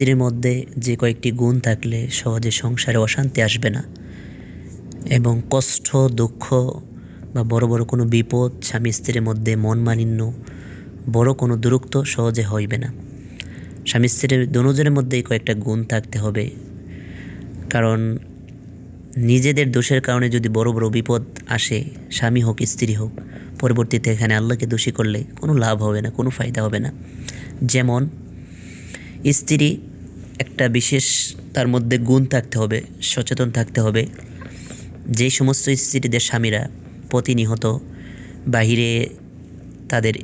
স্ত্রীর মধ্যে যে কয়েকটি গুণ থাকলে সহজে সংসারে অশান্তি আসবে না। এবং কষ্ট, দুঃখ বা বড় বড় কোনো বিপদ স্বামী স্ত্রীর মধ্যে মন মালিন্য বড় কোনো দূরত্ব সহজে হইবে না। স্বামী স্ত্রীর দুজনের মধ্যেই কয়েকটা গুণ থাকতে হবে। কারণ নিজেদের দোষের কারণে যদি বড় বড় বিপদ আসে, স্বামী হোক, স্ত্রী হোক, পরবর্তীতে এখানে আল্লাহকে দোষী করলে কোনো লাভ হবে না, কোনো ফায়দা হবে না। যেমন স্ত্রী একটা বিশেষ তার মধ্যে গুণ থাকতে হবে, সচেতন থাকতে হবে। যেই সমস্ত স্ত্রীদের স্বামীরা প্রতিনিহত বাহিরে তাদের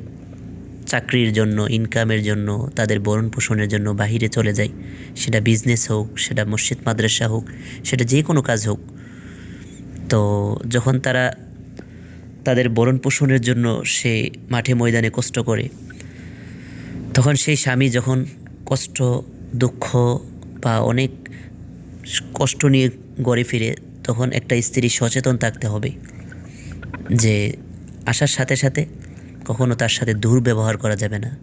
চাকরির জন্য ইনকামের জন্য, তাদের ভরণ পোষণের জন্য বাহিরে চলে যায়, সেটা বিজনেস হোক, সেটা মসজিদ, মাদ্রাসা হোক, সেটা যে কোনো কাজ হোক, তো যখন তারা তাদের ভরণ পোষণের জন্য সে মাঠে ময়দানে কষ্ট করে, তখন সেই স্বামী যখন কষ্ট, দুঃখ বা অনেক কষ্ট নিয়ে গড়ে ফিরে তখন একটা স্ত্রী সচেতন থাকতে হবে যে আসার সাথে সাথে কখনো তার সাথে দুর্ব্যবহার করা যাবে না।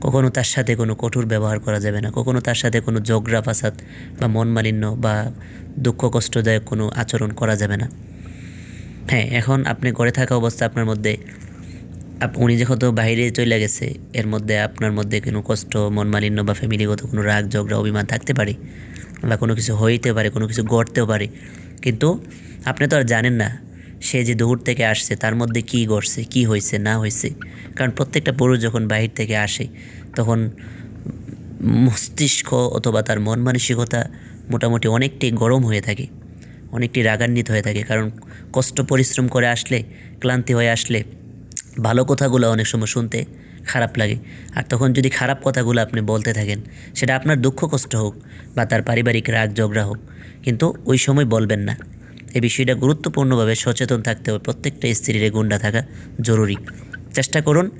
কখনো তার সাথে কোনো কঠোর ব্যবহার করা যাবে না। কখনো তার সাথে কোনো ঝগড়া, ফাসাদ বা মন মালিন্য বা দুঃখ, কষ্টদায়ক কোনো আচরণ করা যাবে না। হ্যাঁ এখন আপনি গড়ে থাকা অবস্থা আপনার মধ্যে উনি যখন তো বাইরে চলে গেছে, এর মধ্যে আপনার মধ্যে কোনো কষ্ট, মন মালিন্য বা ফ্যামিলিগত কোনো রাগ, ঝগড়া, অভিমান থাকতে পারে? বা কোনো কিছু হইতে পারে, কোনো কিছু গড়তেও পারে? কিন্তু আপনি তো আর জানেন না, সে যে দূর থেকে আসছে, তার মধ্যে কী ঘটছে কী হয়েছে না হয়েছে কারণ প্রত্যেকটা পুরুষ যখন বাহির থেকে আসে, তখন মস্তিষ্ক অথবা তার মন মানসিকতা মোটামুটি অনেকটাই গরম হয়ে থাকে, অনেকটি রাগান্বিত হয়ে থাকে। কারণ কষ্ট, পরিশ্রম করে আসলে, ক্লান্তি হয়ে আসলে ভালো কথাগুলো অনেক সময় শুনতে খারাপ লাগে। আর তখন যদি খারাপ কথাগুলো আপনি বলতে থাকেন, সেটা আপনার দুঃখ কষ্ট হোক বা তার পারিবারিক রাগ ঝগড়া হোক, কিন্তু ওই সময় বলবেন না। এই বিষয়টা গুরুত্বপূর্ণভাবে সচেতন থাকতে হবে, প্রত্যেকটা স্ত্রীর গুন্ডা থাকা জরুরি। চেষ্টা করুন,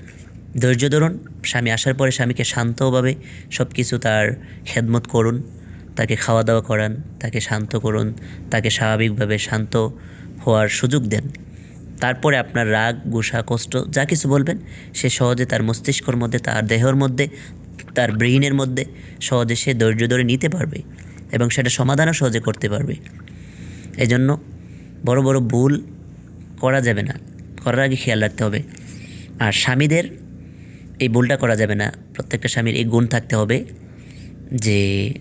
ধৈর্য ধরুন, স্বামী আসার পরে স্বামীকে শান্তভাবে সব কিছু তার খেদমত করুন, তাকে খাওয়া দাওয়া করান, তাকে শান্ত করুন, তাকে স্বাভাবিকভাবে শান্ত হওয়ার সুযোগ দেন। তারপরে আপনার রাগ, গুসা, কষ্ট, যা কিছু বলবেন, সে সহজে তার মস্তিষ্কর মধ্যে, তার দেহর মধ্যে, তার ব্রেইনের মধ্যে সহজে সে ধৈর্য ধরে নিতে পারবে এবং সেটা সমাধানও সহজে করতে পারবে। এই জন্য বড় বড় ভুল করা যাবে না। করার আগে খেয়াল রাখতে হবে। আর স্বামীদের এই ভুলটা করা যাবে না। প্রত্যেকটা স্বামীর এই গুণ থাকতে হবে যে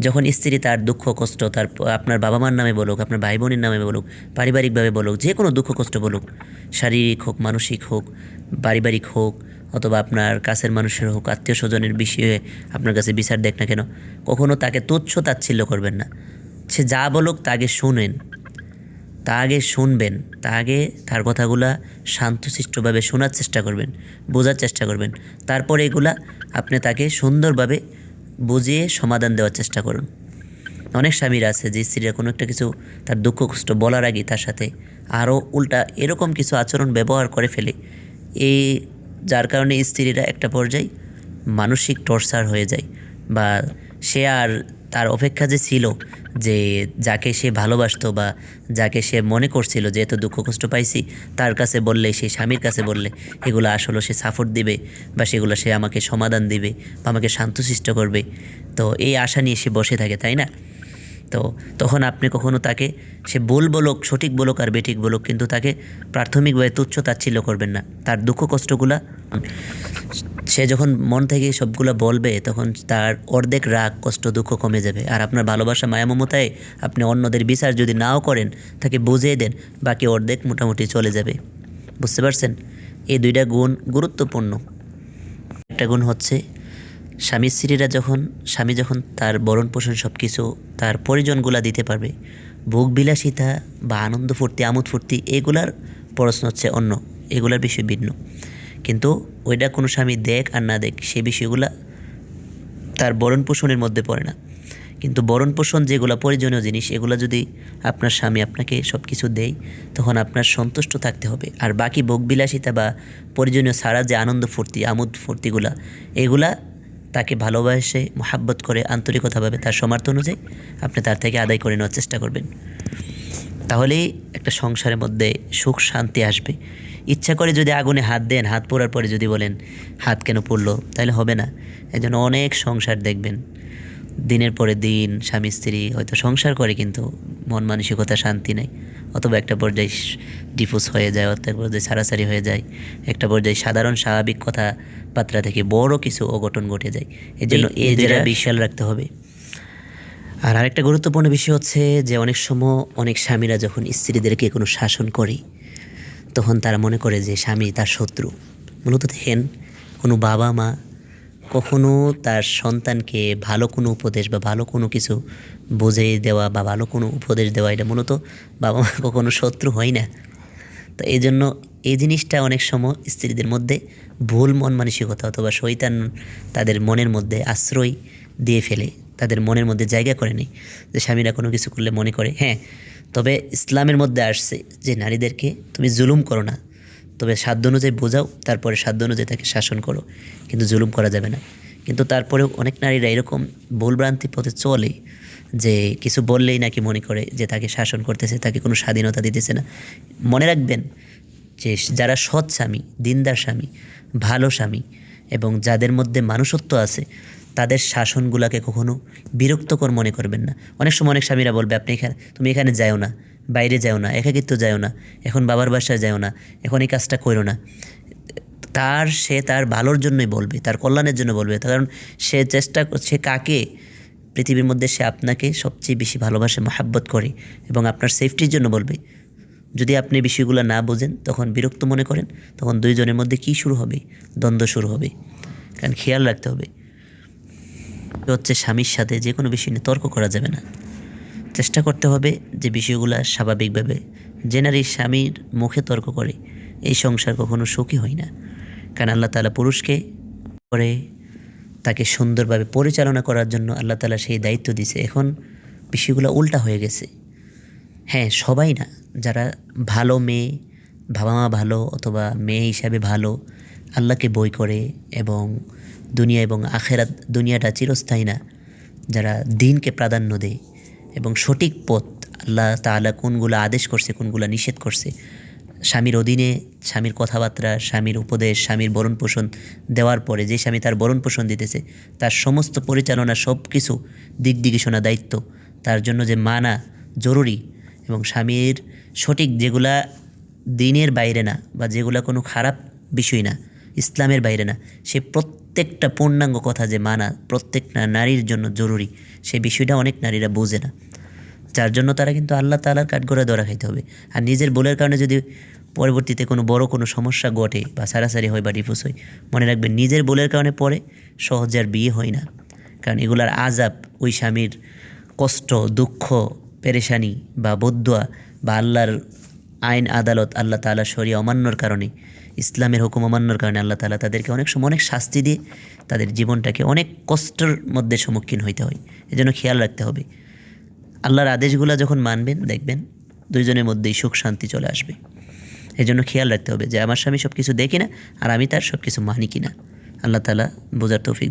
যখন স্ত্রী তার দুঃখ, কষ্ট, তার আপনার বাবা মার নামে বলুক, আপনার ভাই বোনের নামে বলুক, পারিবারিকভাবে বলুক, যে কোনো দুঃখ, কষ্ট বলুক, শারীরিক হোক, মানসিক হোক, পারিবারিক হোক, অথবা আপনার কাছের মানুষের হোক, আত্মীয় স্বজনের বিষয়ে আপনার কাছে বিচার দেখ না কেন কখনও তাকে তুচ্ছ তাচ্ছিল্য করবেন না। সে যা বলুক, তা আগে শুনেন, তা আগে শুনবেন, তা আগে তার কথাগুলা শান্তশিষ্টভাবে শোনার চেষ্টা করবেন, বোঝার চেষ্টা করবেন। তারপর এগুলা আপনি তাকে সুন্দরভাবে বুঝিয়ে সমাধান দেওয়ার চেষ্টা করুন। অনেক স্বামীরা আছে যে স্ত্রীরা কোনো একটা কিছু তার দুঃখ কষ্ট বলার আগে তার সাথে আরও উল্টা এরকম কিছু আচরণ ব্যবহার করে ফেলে। এই যার কারণে স্ত্রীরা একটা পর্যায়ে মানসিক টর্চার হয়ে যায় বা সে আর তার অপেক্ষা যে ছিল, যে যাকে সে ভালোবাসত বা যাকে সে মনে করছিল যে এত দুঃখ কষ্ট পাইছি, তার কাছে বললে, সে স্বামীর কাছে বললে, এগুলো আসলে সে সাপোর্ট দিবে বা সেগুলো সে আমাকে সমাধান দিবে বা আমাকে শান্তশিষ্ট করবে। তো এই আশা নিয়ে সে বসে থাকে, তাই না? তো তখন আপনি কখনো তাকে, সে ভুল বলুক, সঠিক বলুক আর বেঠিক বলুক, কিন্তু তাকে প্রাথমিকভাবে তুচ্ছ তাচ্ছিল্য করবেন না। তার দুঃখ কষ্টগুলা, সে যখন মন থেকে সবগুলো বলবে, তখন তার অর্ধেক রাগ, কষ্ট, দুঃখ কমে যাবে। আর আপনার ভালোবাসা মায়া মমতায় আপনি অন্যদের বিচার যদি নাও করেন, তাকে বুঝিয়ে দেন, বাকি অর্ধেক মোটামুটি চলে যাবে। বুঝতে পারছেন? এই দুইটা গুণ গুরুত্বপূর্ণ। একটা গুণ হচ্ছে স্বামী স্ত্রীরা যখন, স্বামী যখন তার বরণ পোষণ সব কিছু তার পরিজনগুলা দিতে পারবে, ভোগ বিলাসিতা বা আনন্দ ফুর্তি, আমোদ ফুর্তি, এগুলার প্রশ্ন হচ্ছে অন্য, এগুলার বিষয় ভিন্ন। কিন্তু ওইটা কোনো স্বামী দেখ আর না দেখ, সে বিষয়গুলা তার বরণ পোষণের মধ্যে পড়ে না। কিন্তু বরণ পোষণ যেগুলো প্রয়োজনীয় জিনিস, এগুলো যদি আপনার স্বামী আপনাকে সব কিছু দেয়, তখন আপনার সন্তুষ্ট থাকতে হবে। আর বাকি ভোগবিলাসিতা বা প্রয়োজনীয় সারা যে আনন্দ ফুর্তি, আমোদ ফুর্তিগুলা, এগুলা তাকে ভালোবাসে, মোহাব্বত করে, আন্তরিকতাভাবে তার সমর্থ অনুযায়ী আপনি তার থেকে আদায় করে নেওয়ার চেষ্টা করবেন। তাহলেই একটা সংসারের মধ্যে সুখ, শান্তি আসবে। ইচ্ছা করে যদি আগুনে হাত দেন, হাত পোড়ার পরে যদি বলেন, হাত কেন পড়ল? তাহলে হবে না। একজন অনেক সংসার দেখবেন। দিনের পরে দিন স্বামী, স্ত্রী হয়তো সংসার করে কিন্তু মন মানসিকতা শান্তি নেই। অথবা একটা পর্যায়ে ডিফুজ হয়ে যায় অথবা একটা পর্যায়ে সারাসারি হয়ে যায়। একটা পর্যায়ে সাধারণ স্বাভাবিক কথাবার্তা থেকে বড় কিছু অঘটন ঘটে যায়। এই জন্য এই বিশাল রাখতে হবে। আর আরেকটা গুরুত্বপূর্ণ বিষয় হচ্ছে যে অনেক সময় অনেক স্বামীরা যখন স্ত্রীদেরকে কোনো শাসন করে তখন তারা মনে করে যে স্বামী তার শত্রু। মূলত দেখেন কোনো বাবা মা কখনো তার সন্তানকে ভালো কোনো উপদেশ বা ভালো কোনো কিছু বুঝিয়ে দেওয়া বা ভালো কোনো উপদেশ দেওয়া এটা মূলত বাবা মা কখনো শত্রু হয় না। তো এই জন্য এই জিনিসটা অনেক সময় স্ত্রীদের মধ্যে ভুল মন মানসিকতা অথবা শৈতান তাদের মনের মধ্যে আশ্রয় দিয়ে ফেলে, তাদের মনের মধ্যে জায়গা করে নেই যে স্বামীরা কোনো কিছু করলে মনে করে হ্যাঁ তবে ইসলামের মধ্যে আসছে যে নারীদেরকে তুমি জুলুম করো না তবে সাধ্য অনুযায়ী বোঝাও, তারপরে সাধ্য অনুযায়ী তাকে শাসন করো। কিন্তু জুলুম করা যাবে না। কিন্তু তারপরেও অনেক নারীরা এরকম ভুলভ্রান্তি পথে চলে যে কিছু বললেই নাকি মনে করে যে তাকে শাসন করতেছে, তাকে কোনো স্বাধীনতা দিতেছে না। মনে রাখবেন যে যারা সৎ স্বামী, দিনদার স্বামী, ভালো স্বামী এবং যাদের মধ্যে মানুষত্ব আছে, তাদের শাসনগুলাকে কখনো বিরক্তকর মনে করবেন না। অনেক সময় অনেক স্বামীরা বলবে, আপনি এখানে, তুমি এখানে যাও না। বাইরে যাও না, একাকিত্ব যাও না, এখন বাবার বাসায় যাও না, এখন এই কাজটা করো না। তার, সে তার ভালোর জন্যই বলবে, তার কল্যাণের জন্য বলবে কারণ সে চেষ্টা করছে কাকে? পৃথিবীর মধ্যে সে আপনাকে সবচেয়ে বেশি ভালোবাসে, মহাব্বত করে এবং আপনার সেফটির জন্য বলবে। যদি আপনি বিষয়গুলো না বোঝেন, তখন বিরক্ত মনে করেন, তখন দুইজনের মধ্যে কী শুরু হবে? দ্বন্দ্ব শুরু হবে। কারণ খেয়াল রাখতে হবে। হচ্ছে স্বামীর সাথে যে কোনো বিষয় নিয়ে তর্ক করা যাবে না। চেষ্টা করতে হবে যে বিষয়গুলো স্বাভাবিকভাবে যে নারী স্বামীর মুখে তর্ক করে, এই সংসার কখনো সুখী হয় না। কারণ আল্লাহ তালা পুরুষকে করে, তাকে সুন্দরভাবে পরিচালনা করার জন্য আল্লাহ তালা সেই দায়িত্ব দিছে এখন বিষয়গুলো উল্টা হয়ে গেছে। হ্যাঁ সবাই না, যারা ভালো মেয়ে, বাবা মা ভালো অথবা মেয়ে হিসাবে ভালো, আল্লাহকে বই করে এবং দুনিয়া এবং আখেরাত দুনিয়াটা চিরস্থায়ী না, যারা দিনকে প্রাধান্য দেয় এবং সঠিক পথ আল্লাহ তাআলা কোনগুলো আদেশ করছে, কোনগুলো নিষেধ করছে, স্বামীর অধীনে স্বামীর কথাবার্তা, স্বামীর উপদেশ, স্বামীর বরণ পোষণ দেওয়ার পরে যে স্বামী তার বরণ পোষণ দিতেছে, তার সমস্ত পরিচালনা সব কিছু দিক দিগিশোনা দায়িত্ব, তার জন্য যে মানা জরুরি এবং স্বামীর সঠিক যেগুলা দিনের বাইরে না বা যেগুলা কোনো খারাপ বিষয় না ইসলামের বাইরে না। সে প্রত্যেকটা পূর্ণাঙ্গ কথা যে মানা প্রত্যেকটা নারীর জন্য জরুরি, সে বিষয়টা অনেক নারীরা বোঝে না। যার জন্য তারা কিন্তু আল্লাহ তালার কাঠগড়ায় ধরা খাইতে হবে। আর নিজের বলের কারণে যদি পরবর্তীতে কোনো বড় কোনো সমস্যা ঘটে বা সারাসারি হয় বা ডিফোর্স হয়, মনে রাখবেন নিজের বলের কারণে পরে সহজে আর বিয়ে হয় না। কারণ এগুলার আজাব ওই স্বামীর কষ্ট, দুঃখ, পেরেশানি বা বদুয়া বা আল্লাহর আইন আদালত আল্লাহ তালা শরিয়া অমান্যর কারণে ইসলামের হুকুম অমান্যর কারণে আল্লাহ তালা তাদেরকে অনেক সময় অনেক শাস্তি দিয়ে তাদের জীবনটাকে অনেক কষ্টের মধ্যে সম্মুখীন হইতে হয়। এজন্য খেয়াল রাখতে হবে। আল্লাহর আদেশগুলো যখন মানবেন, দেখবেন দুইজনের মধ্যেই সুখ শান্তি চলে আসবে। এই জন্য খেয়াল রাখতে হবে যে, আমার স্বামী সব কিছু দেখি না আর আমি তার সব কিছু মানি কিনা। আল্লাহ তালা বোঝার তৌফিক দেন